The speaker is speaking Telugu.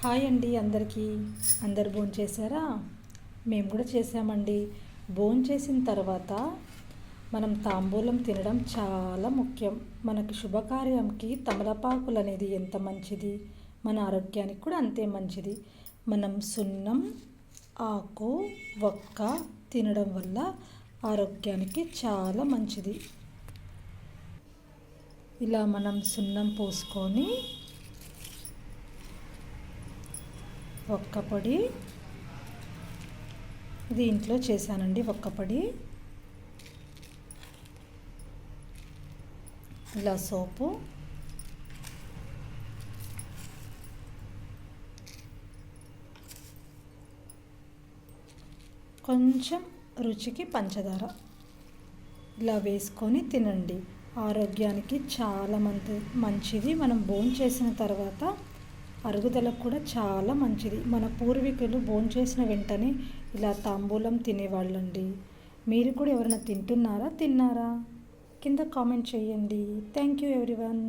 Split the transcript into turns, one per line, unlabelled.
హాయ్ అండి అందరికీ. అందరు భోజనం చేశారా? మేము కూడా చేసామండి భోజనం చేసిన తర్వాత మనం తాంబూలం తినడం చాలా ముఖ్యం. మనకి శుభకార్యంకి తమలపాకులు అనేది ఎంత మంచిది? మన ఆరోగ్యానికి కూడా అంతే మంచిది. మనం సున్నం ఆకు ఒక్క తినడం వల్ల ఆరోగ్యానికి చాలా మంచిది. ఇలా మనం సున్నం పోసుకొని ఒక్క పొడి. దీంట్లో చేశానండి ఒక్క పొడి. ఇలా సోపు. కొంచెం రుచికి పంచదార. ఇలా వేసుకొని తినండి. ఆరోగ్యానికి చాలా మంచి మంచిది. మనం భోజనం చేసిన తర్వాత అరుగుదలకు కూడా చాలా మంచిది. మన పూర్వీకులు భోంచేసిన వెంటనే ఇలా తాంబూలం తినేవాళ్ళండి. మీరు కూడా ఎవరైనా తింటున్నారా? తిన్నారా? కింద కామెంట్ చేయండి. Thank you everyone.